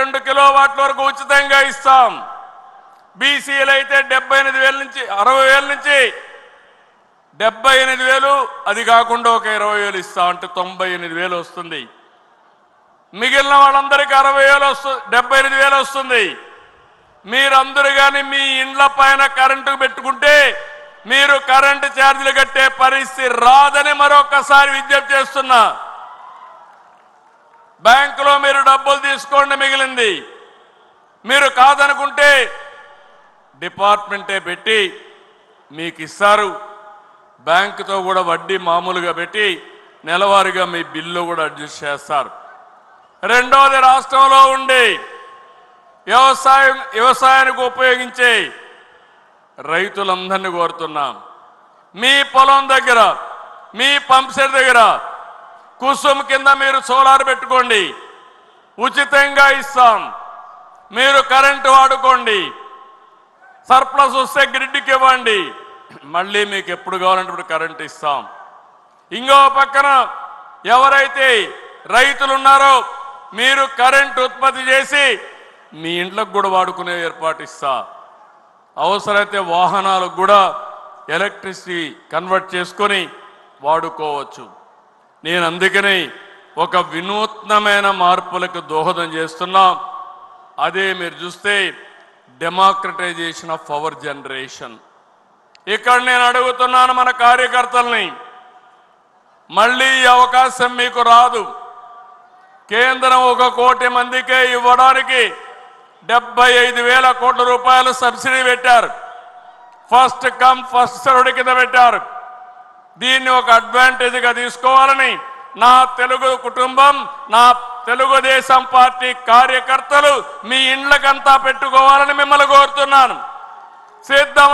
రెండు కిలో వాట్ల వరకు ఉచితంగా ఇస్తాం. బీసీలు అయితే డెబ్బై ఎనిమిది వేల నుంచి అరవై వేల నుంచి డెబ్బై ఎనిమిది వేలు అది కాకుండా ఒక ఇరవై వేలు ఇస్తాం అంటే తొంభై ఎనిమిది వేలు వస్తుంది. మిగిలిన వాళ్ళందరికీ అరవై వేలు వస్తుంది డెబ్బై ఎనిమిది వేలు వస్తుంది. మీరందరూ కానీ మీ ఇండ్ల పైన కరెంటు పెట్టుకుంటే మీరు కరెంటు ఛార్జీలు కట్టే పరిస్థితి రాదని మరొకసారి విజ్ఞప్తి చేస్తున్నా. బ్యాంకులో మీరు డబ్బులు తీసుకోండి మిగిలింది. మీరు కాదనుకుంటే డిపార్ట్మెంటే పెట్టి మీకు ఇస్తారు. బ్యాంకుతో కూడా వడ్డీ మామూలుగా పెట్టి నెలవారీగా మీ బిల్లు కూడా అడ్జస్ట్ చేస్తారు. రెండోది రాష్ట్రంలో ఉండి వ్యవసాయం వ్యవసాయానికి ఉపయోగించే రైతులందరినీ కోరుతున్నాం. మీ పొలం దగ్గర మీ పంప్ సెట్ దగ్గర కుసుమ్ కింద మీరు సోలార్ పెట్టుకోండి. ఉచితంగా ఇస్తాం. మీరు కరెంటు వాడుకోండి. సర్ప్లస్ వస్తే గ్రిడ్కి ఇవ్వండి. మళ్ళీ మీకు ఎప్పుడు కావాలంటే ఇప్పుడు కరెంట్ ఇస్తాం. ఇంకో పక్కన ఎవరైతే రైతులు ఉన్నారో మీరు కరెంట్ ఉత్పత్తి చేసి మీ ఇంట్లోకి కూడా వాడుకునే ఏర్పాటు ఇస్తా. అవసరమైతే వాహనాలకు కూడా ఎలక్ట్రిసిటీ కన్వర్ట్ చేసుకొని వాడుకోవచ్చు. నేను అందుకని ఒక వినూత్నమైన మార్పులకు దోహదం చేస్తున్నాం. అదే మీరు చూస్తే డెమోక్రటైజేషన్ ఆఫ్ పవర్ జనరేషన్. ఇక్కడ నేను అడుగుతున్నాను మన కార్యకర్తల్ని మళ్ళీ ఈ అవకాశం మీకు రాదు. కేంద్రం ఒక కోటి మందికే ఇవ్వడానికి డెబ్బై ఐదు వేల కోట్ల రూపాయలు సబ్సిడీ పెట్టారు. ఫస్ట్ కమ్ ఫస్ట్ సర్వ్డ్ కింద పెట్టారు. దీన్ని ఒక అడ్వాంటేజ్గా తీసుకోవాలని నా తెలుగు కుటుంబం నా తెలుగుదేశం పార్టీ కార్యకర్తలు మీ ఇండ్లకంతా పెట్టుకోవాలని మిమ్మల్ని కోరుతున్నాను. సిద్ధం